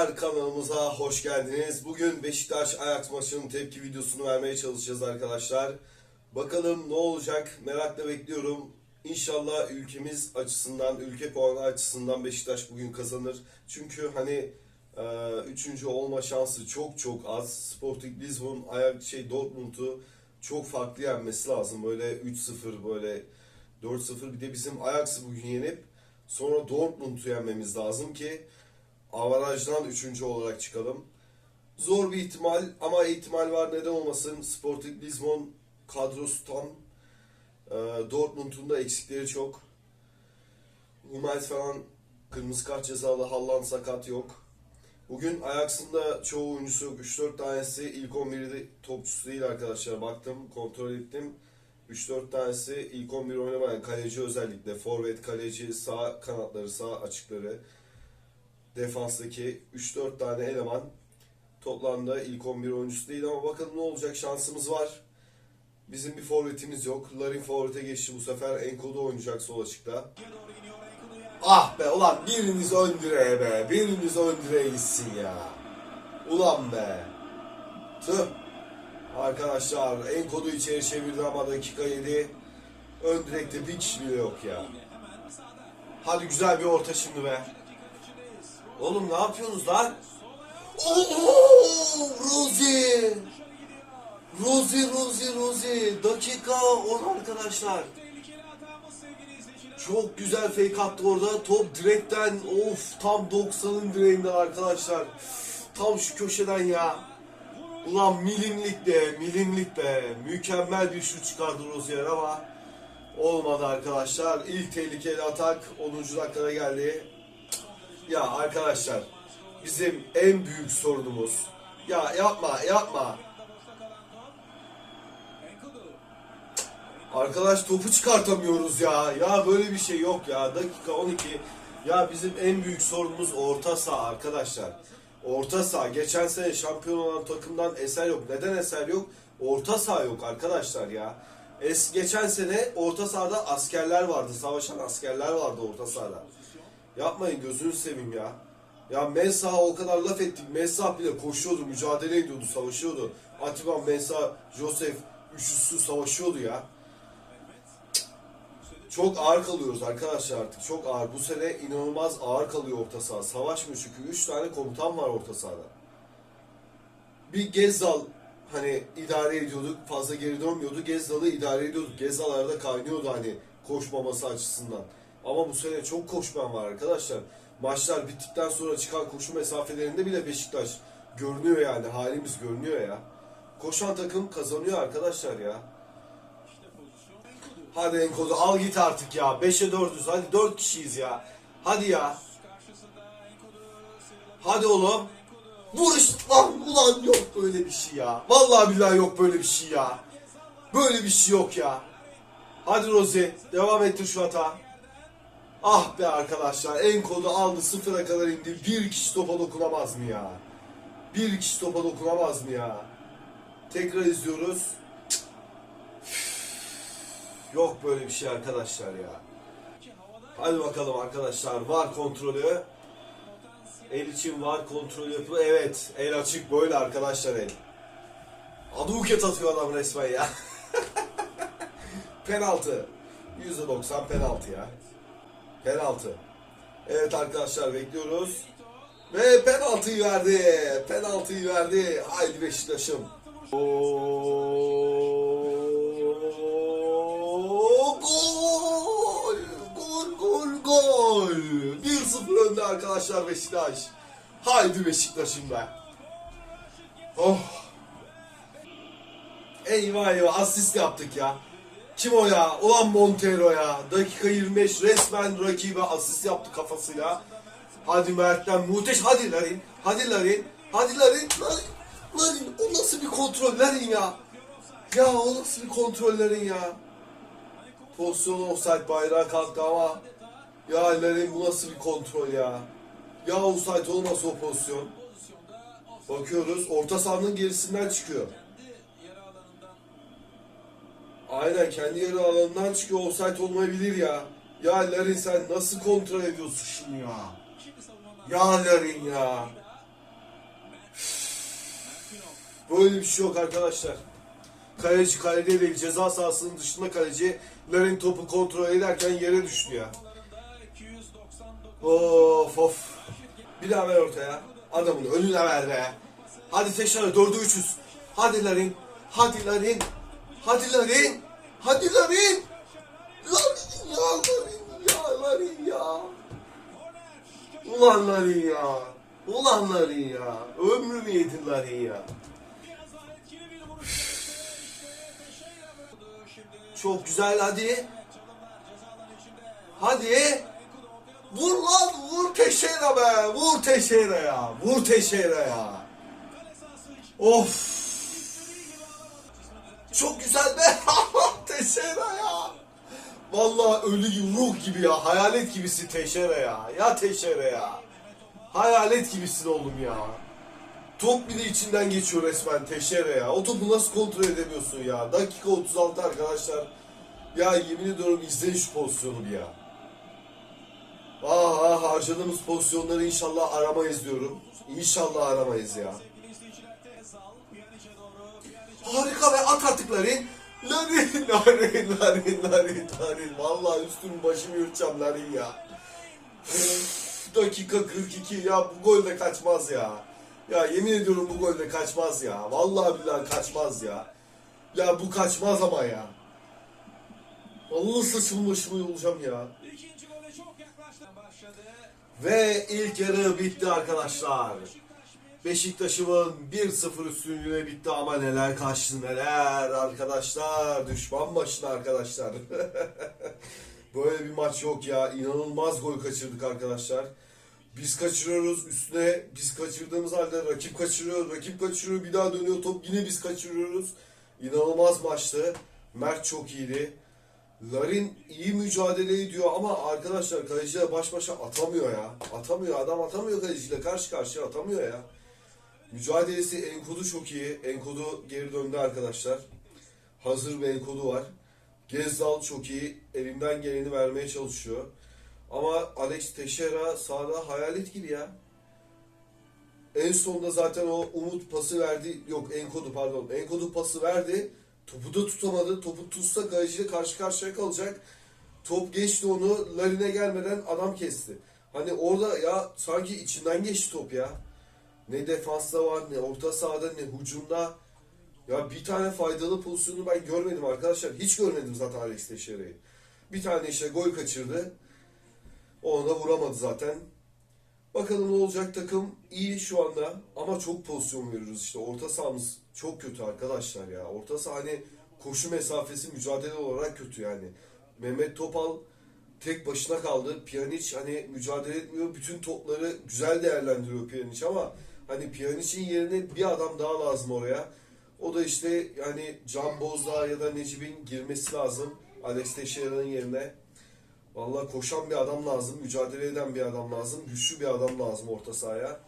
Arkadaşlar kanalımıza hoş geldiniz. Bugün Beşiktaş Ajax maçının tepki videosunu vermeye çalışacağız arkadaşlar. Bakalım ne olacak merakla bekliyorum. İnşallah ülkemiz açısından, ülke puanı açısından Beşiktaş bugün kazanır. Çünkü hani e, üçüncü olma şansı çok çok az. Sporting Lisbon, Ajax şey Dortmund'u çok farklı yenmesi lazım. Böyle 3-0 böyle 4-0 bir de bizim Ajax'ı bugün yenip sonra Dortmund'u yenmemiz lazım ki avarajdan üçüncü olarak çıkalım. Zor bir ihtimal ama ihtimal var neden olmasın. Sporting Lisbon kadrosu tam. Ee, Dortmund'un da eksikleri çok. Hummels falan kırmızı kart cezalı Halland sakat yok. Bugün Ajax'ın da çoğu oyuncusu yok. 3-4 tanesi ilk 11'de topçusu değil arkadaşlar. Baktım, kontrol ettim. 3-4 tanesi ilk 11 oynamayan kaleci özellikle. Forvet, kaleci, sağ kanatları, sağ açıkları defanstaki 3-4 tane eleman toplamda ilk 11 oyuncusu değil ama bakalım ne olacak şansımız var. Bizim bir forvetimiz yok. Larin forvete geçti bu sefer. Enkodu oynayacak sol açıkta. Ah be ulan biriniz ön direğe be. Biriniz ön direğe gitsin ya. Ulan be. Tüh. Arkadaşlar Enkodu içeri çevirdi ama dakika 7. Ön direkte bir kişi bile yok ya. Hadi güzel bir orta şimdi be. Oğlum ne yapıyorsunuz lan? Oo, Rozi. Rozi, Rozi, Rozi. Dakika 10 arkadaşlar. Çok güzel fake attı orada. Top direkten of tam 90'ın direğinden arkadaşlar. Tam şu köşeden ya. Ulan milimlik be, milimlik be. Mükemmel bir şut çıkardı Rozier ama olmadı arkadaşlar. İlk tehlikeli atak 10. dakikada geldi. Ya arkadaşlar bizim en büyük sorunumuz ya yapma yapma Arkadaş topu çıkartamıyoruz ya. Ya böyle bir şey yok ya. Dakika 12. Ya bizim en büyük sorunumuz orta saha arkadaşlar. Orta saha. Geçen sene şampiyon olan takımdan eser yok. Neden eser yok? Orta saha yok arkadaşlar ya. Es geçen sene orta sahada askerler vardı. Savaşan askerler vardı orta sahada. Yapmayın gözünü seveyim ya. Ya Mensah'a o kadar laf ettik. Mensah bile koşuyordu, mücadele ediyordu, savaşıyordu. Atiba, Mensah, Josef üçlüsü savaşıyordu ya. Çok ağır kalıyoruz arkadaşlar artık. Çok ağır. Bu sene inanılmaz ağır kalıyor orta saha. Savaşmıyor çünkü 3 tane komutan var orta sahada. Bir Gezzal hani idare ediyorduk. Fazla geri dönmüyordu. Gezzal'ı idare ediyorduk. Gezzal arada kaynıyordu hani koşmaması açısından. Ama bu sene çok koşman var arkadaşlar. Maçlar bittikten sonra çıkan koşu mesafelerinde bile Beşiktaş görünüyor yani. Halimiz görünüyor ya. Koşan takım kazanıyor arkadaşlar ya. Hadi Enkodu al git artık ya. 5'e 4'üz. Hadi 4 kişiyiz ya. Hadi ya. Hadi oğlum. Vuruş lan ulan yok böyle bir şey ya. Vallahi billahi yok böyle bir şey ya. Böyle bir şey yok ya. Hadi Rozi devam ettir şu hata. Ah be arkadaşlar Enkodu aldı sıfıra kadar indi. Bir kişi topa dokunamaz mı ya? Bir kişi topa dokunamaz mı ya? Tekrar izliyoruz. Yok böyle bir şey arkadaşlar ya. Hadi bakalım arkadaşlar. Var kontrolü. El için var kontrolü yapıyor. Evet. El açık böyle arkadaşlar el. Aduket atıyor adam resmen ya. penaltı. %90 penaltı ya. Penaltı. Evet arkadaşlar bekliyoruz. Ve penaltıyı verdi. Penaltıyı verdi. Haydi Beşiktaş'ım. Gol! Gol, gol, gol! 1-0 önde arkadaşlar Beşiktaş. Haydi Beşiktaş'ım be. Oh! Eyvah eyvah asist yaptık ya. Kim o ya? Ulan Montero ya. Dakika 25 resmen rakibe asist yaptı kafasıyla. Hadi Mert'ten muhteş. Hadi Larin. Hadi Larin. Hadi Larin. Larin. Larin. O nasıl bir kontrol Larin ya? Ya o nasıl bir kontrollerin ya? Pozisyon offside bayrağı kalktı ama ya Larin bu nasıl bir kontrol ya? Ya offside olmasa o pozisyon. Bakıyoruz orta sahanın gerisinden çıkıyor. Aynen kendi yarı alanından çıkıyor offside olmayabilir ya. Ya Larin sen nasıl kontrol ediyorsun şunu ya? Ya Larin ya. Böyle bir şey yok arkadaşlar. Kaleci kalede değil ceza sahasının dışında kaleci Larin topu kontrol ederken yere düştü ya. Of of. Bir daha ver ortaya. Adamın önüne ver be. Hadi tekrar dördü üçüz. Hadi Larin. Hadi Larin. Hadi Larin. Hadi Larin. Larin ya Larin ya Larin ya. Ulan Larin ya. Ulan Larin ya. Ömrümü yedin Larin ya. Çok güzel hadi. Hadi. Vur lan vur Teşeira be. Vur Teşeira ya. Vur Teşeira ya. Of. Çok güzel be. Teşeira ya. Vallahi ölü ruh gibi ya. Hayalet gibisin Teşeira ya. Ya Teşeira ya. Hayalet gibisin oğlum ya. Top bile içinden geçiyor resmen Teşeira ya. O topu nasıl kontrol edemiyorsun ya? Dakika 36 arkadaşlar. Ya yemin ediyorum izleyin şu pozisyonu bir ya. Ah ah harcadığımız pozisyonları inşallah aramayız diyorum. İnşallah aramayız ya. Harika ve at artık Larin. Larin, Larin, Larin, Larin. Vallahi üstüm başımı yırtacağım Larin ya. Dakika 42 ya bu gol de kaçmaz ya. Ya yemin ediyorum bu gol de kaçmaz ya. Vallahi billahi kaçmaz ya. Ya bu kaçmaz ama ya. Vallahi saçımı başımı yolacağım ya. İkinci gole çok yaklaştı. Başladı. Ve ilk yarı bitti arkadaşlar. Beşiktaş'ımın 1-0 üstünlüğüne bitti ama neler kaçtı neler arkadaşlar. Düşman başına arkadaşlar. Böyle bir maç yok ya. İnanılmaz gol kaçırdık arkadaşlar. Biz kaçırıyoruz üstüne biz kaçırdığımız halde rakip kaçırıyor. Rakip kaçırıyor bir daha dönüyor top yine biz kaçırıyoruz. İnanılmaz maçtı. Mert çok iyiydi. Larin iyi mücadele ediyor ama arkadaşlar kaleciyle baş başa atamıyor ya. Atamıyor adam atamıyor kaleciyle karşı karşıya atamıyor ya. Mücadelesi Enkodu çok iyi. Enkodu geri döndü arkadaşlar. Hazır bir Enkodu var. Gezdal çok iyi. Elinden geleni vermeye çalışıyor. Ama Alex Teixeira sahada hayalet gibi ya. En sonunda zaten o Umut pası verdi. Yok Enkodu pardon. Enkodu pası verdi. Topu da tutamadı. Topu tutsa kaleciyle karşı karşıya kalacak. Top geçti onu. Larine gelmeden adam kesti. Hani orada ya sanki içinden geçti top ya. Ne defansta var, ne orta sahada, ne hücumda. Ya bir tane faydalı pozisyonu ben görmedim arkadaşlar. Hiç görmedim zaten Alex Teixeira'yı. Bir tane işte gol kaçırdı. Onu da vuramadı zaten. Bakalım ne olacak takım iyi şu anda ama çok pozisyon veriyoruz işte. Orta sahamız çok kötü arkadaşlar ya. Orta saha hani koşu mesafesi mücadele olarak kötü yani. Mehmet Topal tek başına kaldı. Pjanic hani mücadele etmiyor. Bütün topları güzel değerlendiriyor Pjanic ama hani Pjanic'in yerine bir adam daha lazım oraya. O da işte yani Can Bozdağ ya da Necip'in girmesi lazım. Alex Teixeira'nın yerine. Vallahi koşan bir adam lazım, mücadele eden bir adam lazım, güçlü bir adam lazım orta sahaya.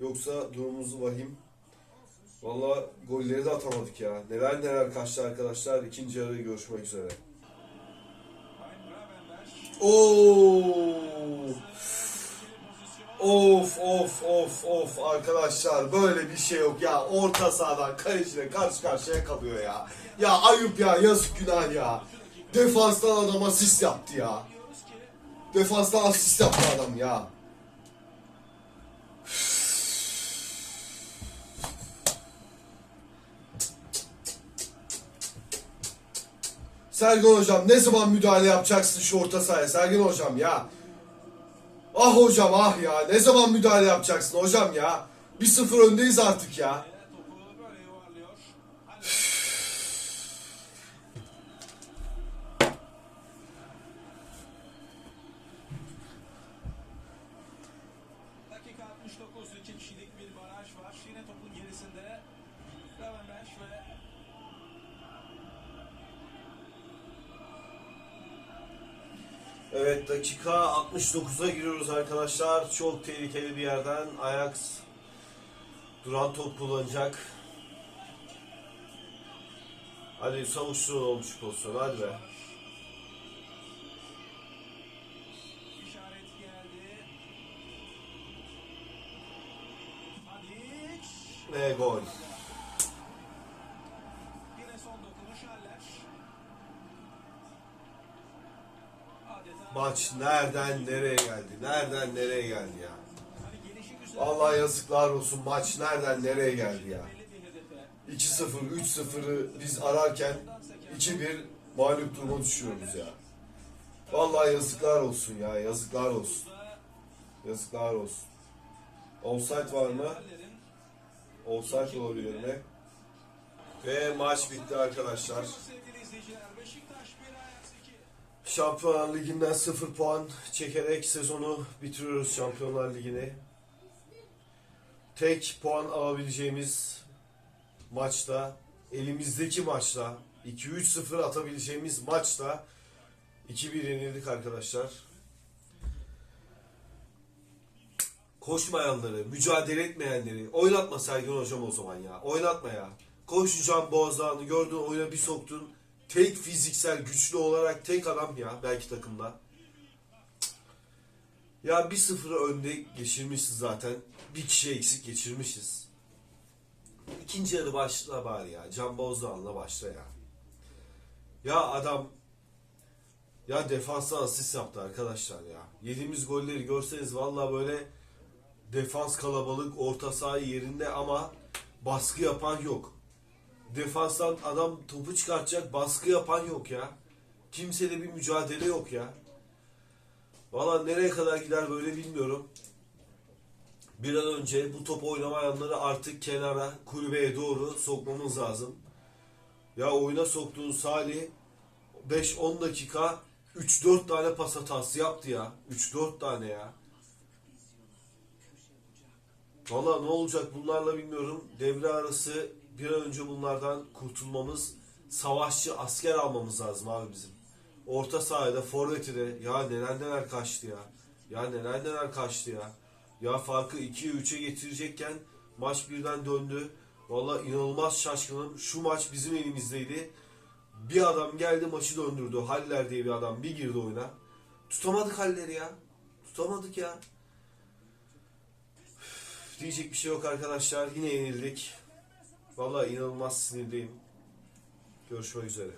Yoksa durumumuz vahim. Vallahi golleri de atamadık ya. Neler neler kaçtı arkadaşlar. İkinci yarıda görüşmek üzere. Oo! Of arkadaşlar böyle bir şey yok ya. Orta sahadan kaleciyle karşı karşıya kalıyor ya. Ya ayıp ya yazık günah ya. Defanstan adam asist yaptı ya. Defanstan asist yaptı adam ya. Sergen hocam ne zaman müdahale yapacaksın şu orta sahaya Sergen hocam ya. Ah hocam ah ya ne zaman müdahale yapacaksın hocam ya. 1-0 öndeyiz artık ya. Dakika 69. iki kişilik bir baraj var. Yine topun gerisinde. Gravenberch ve Evet dakika 69'a giriyoruz arkadaşlar. Çok tehlikeli bir yerden Ajax duran top kullanacak. Hadi savuşturun olmuş pozisyonu hadi be. işaret geldi. Tadic. Ve gol. Maç nereden nereye geldi? Nereden nereye geldi ya? Vallahi yazıklar olsun. Maç nereden nereye geldi ya? belli bir hedefe. 2-0, 3-0'ı biz ararken 2-1 mağlup duruma düşüyoruz ya. Vallahi yazıklar olsun ya. Yazıklar olsun. Yazıklar olsun. Offside var mı? Offside olabilir mi? Ve maç bitti arkadaşlar. Şampiyonlar Ligi'nden 0 puan çekerek sezonu bitiriyoruz Şampiyonlar Ligi'ni. Tek puan alabileceğimiz maçta, elimizdeki maçta, 2-3-0 atabileceğimiz maçta 2-1 yenildik arkadaşlar. Koşmayanları, mücadele etmeyenleri oynatma Sergen Hocam o zaman ya. Oynatma ya. Koşacağım boğazlarını gördün oyuna bir soktun. Tek fiziksel güçlü olarak tek adam ya belki takımda. Ya bir sıfırı önde geçirmişiz zaten. Bir kişi eksik geçirmişiz. İkinci yarı başla bari ya. Can Bozdağ'la başla ya. Ya adam ya defanstan asist yaptı arkadaşlar ya. Yediğimiz golleri görseniz valla böyle defans kalabalık, orta saha yerinde ama baskı yapan yok. Defanstan adam topu çıkartacak, baskı yapan yok ya. Kimsede bir mücadele yok ya. Valla nereye kadar gider böyle bilmiyorum. Bir an önce bu top oynamayanları artık kenara, kulübeye doğru sokmamız lazım. Ya oyuna soktuğun Salih 5-10 dakika 3-4 tane pas hatası yaptı ya. 3-4 tane ya. Valla ne olacak bunlarla bilmiyorum. Devre arası bir an önce bunlardan kurtulmamız, savaşçı asker almamız lazım abi bizim. Orta sahada, forveti de ya neler neler kaçtı ya. Ya neler neler kaçtı ya. Ya farkı 2'ye 3'e getirecekken maç birden döndü. Valla inanılmaz şaşkınım. Şu maç bizim elimizdeydi. Bir adam geldi maçı döndürdü. Haller diye bir adam bir girdi oyuna. Tutamadık Haller'i ya. Tutamadık ya. Diyecek bir şey yok arkadaşlar. Yine yenildik. Vallahi inanılmaz sinirliyim. Görüşmek üzere.